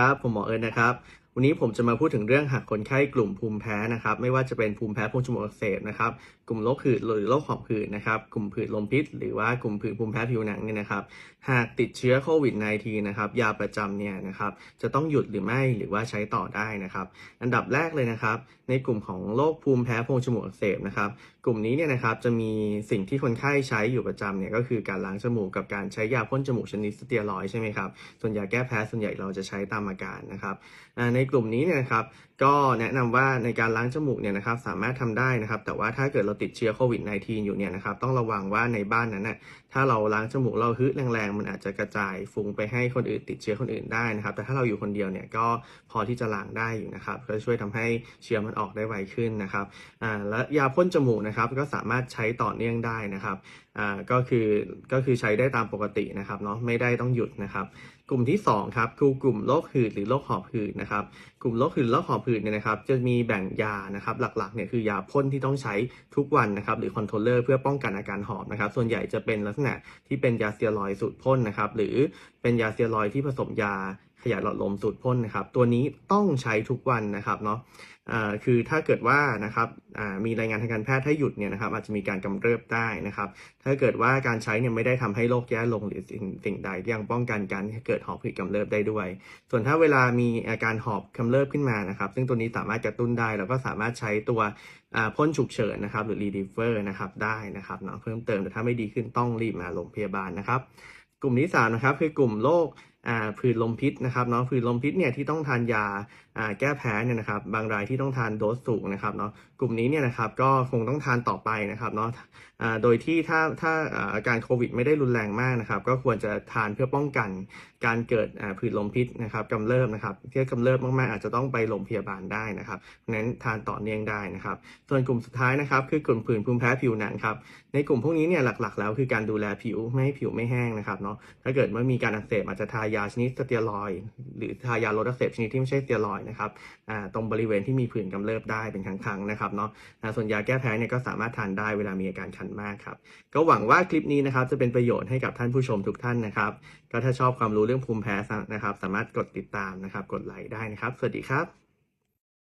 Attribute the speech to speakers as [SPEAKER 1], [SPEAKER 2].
[SPEAKER 1] ครับ ผมหมอเอิญนะครับ วันนี้ผมจะมาพูดถึงเรื่องหากคนไข้กลุ่มภูมิแพ้นะครับ ไม่ว่าจะเป็นภูมิแพ้โพรงจมูกอักเสบนะครับ กลุ่มโรคหืดหรือโรคหอบหืดนะครับ กลุ่มผื่นลมพิษ หรือว่ากลุ่มผื่นภูมิแพ้ผิวหนังเนี่ยนะครับ หากติดเชื้อโควิด -19 นะครับ ยาประจำเนี่ยนะครับ จะต้องหยุดหรือไม่หรือว่าใช้ต่อได้นะครับ อันดับแรกเลยนะครับ ในกลุ่มของโรคภูมิแพ้โพรงจมูกอักเสบนะครับ กลุ่มนี้เนี่ยนะครับจะมีสิ่งที่คนไข้ใช้อยู่ประจำเนี่ยก็คือการล้างจมูกกับการใช้ยาพ่นจมูกชนิดสเตียรอยใช่ไหมครับ ส่วนยาแก้แพ้ส่วนใหญ่เราจะใช้ตามอาการนะครับอ่าในกลุ่มนี้เนี่ยนะครับก็แนะนำว่าในการล้างจมูกเนี่ยนะครับสามารถทำได้นะครับ แต่ว่าถ้าเกิดเราติดเชื้อโควิด -19 อยู่เนี่ยนะครับต้องระวังว่าในบ้านนั้นน่ะถ้าเราล้างจมูกเราฮึแรงๆมันอาจจะกระจายฟุ้งไปให้คนอื่นติดเชื้อคนอื่นได้นะครับ แต่ถ้าเราอยู่คนเดียวเนี่ยก็พอที่จะล้างได้อยู่นะครับ ก็ช่วยทำให้เชื้อมันออกได้ไวขึ้นนะครับอ่าและยาพ่นจมูกนะครับก็สามารถใช้ต่อเนื่องได้นะครับอ่าก็คือก็คือใช้ได้ตามปกตินะครับเนาะไม่ได้ต้องหยุดนะครับ กลุ่มที่2ครับคือกลุ่มโรคหืดหรือโรคหอบหืดนะครับกลุ่มโรคหืดและหอบหืดเนี่ยนะครับ จะมีแบ่งยานะครับ หลักๆเนี่ยคือยาพ่นที่ต้องใช้ทุกวันนะครับ หรือคอนโทรลเลอร์เพื่อป้องกันอาการหอบนะครับ ส่วนใหญ่จะเป็นลักษณะที่เป็นยาเซียรอยสูตรพ่นนะครับ หรือเป็นยาเซียรอยที่ผสมยา ขยายหลอดลมสูตรพ่นนะครับ ตัวนี้ต้องใช้ทุกวันนะครับเนาะคือถ้าเกิดว่านะครับมีรายงานทางการแพทย์ให้หยุดเนี่ยนะครับ อาจจะมีการกำเริบได้นะครับ ถ้าเกิดว่าการใช้เนี่ยไม่ได้ทำให้โรคแย่ลงหรือสิ่งสิ่งใดยังป้องกันการเกิดหอบหืดกำเริบได้ด้วย ส่วนถ้าเวลามีอาการหอบกำเริบขึ้นมานะครับ ซึ่งตัวนี้สามารถกระตุ้นได้แล้วก็สามารถใช้ตัวพ่นฉุกเฉินนะครับ หรือ Rediver นะครับได้นะครับเนาะเพิ่มเติมแต่ถ้าไม่ดีขึ้นต้องรีบมาโรงพยาบาลนะครับ กลุ่มที่สามนะครับคือกลุ่มโรค ผื่นลมพิษนะครับเนาะผื่นลมพิษเนี่ยที่ต้องทานยาแก้แพ้เนี่ยนะครับ บางรายที่ต้องทานโดสสูงนะครับเนาะกลุ่มนี้เนี่ยนะครับก็คงต้องทานต่อไปนะครับเนาะโดยที่ถ้าถ้าอาการโควิดไม่ได้รุนแรงมากนะครับ ก็ควรจะทานเพื่อป้องกันการเกิดผื่นลมพิษนะครับกำเริบนะครับที่กำเริบมากๆอาจจะต้องไปโรงพยาบาลได้นะครับนั้นทานต่อเนื่องได้นะครับ ส่วนกลุ่มสุดท้ายนะครับคือกลุ่มผื่นภูมิแพ้ผิวหนังครับในกลุ่มพวกนี้เนี่ยหลักๆ แล้วคือการดูแลผิวไม่ให้ผิวไม่แห้งนะครับเนาะถ้าเกิดว่ามีการอักเสบอาจจะทายาชนิดสเตียรอยหรือทายาลดอักเสบชนิดที่ไม่ใช่สเตียรอยนะครับตรงบริเวณที่มีผื่นกำเริบได้เป็นครั้งๆนะครับเนาะส่วนยาแก้แพ้เนี่ยก็สามารถทานได้เวลามีอาการคันมากครับก็หวังว่าคลิปนี้นะครับจะเป็นประโยชน์ให้กับท่านผู้ชมทุกท่านนะครับก็ถ้าชอบความรู้เรื่องภูมิแพ้นะครับ สามารถกดติดตามนะครับ กดไลค์ได้นะครับ สวัสดีครับ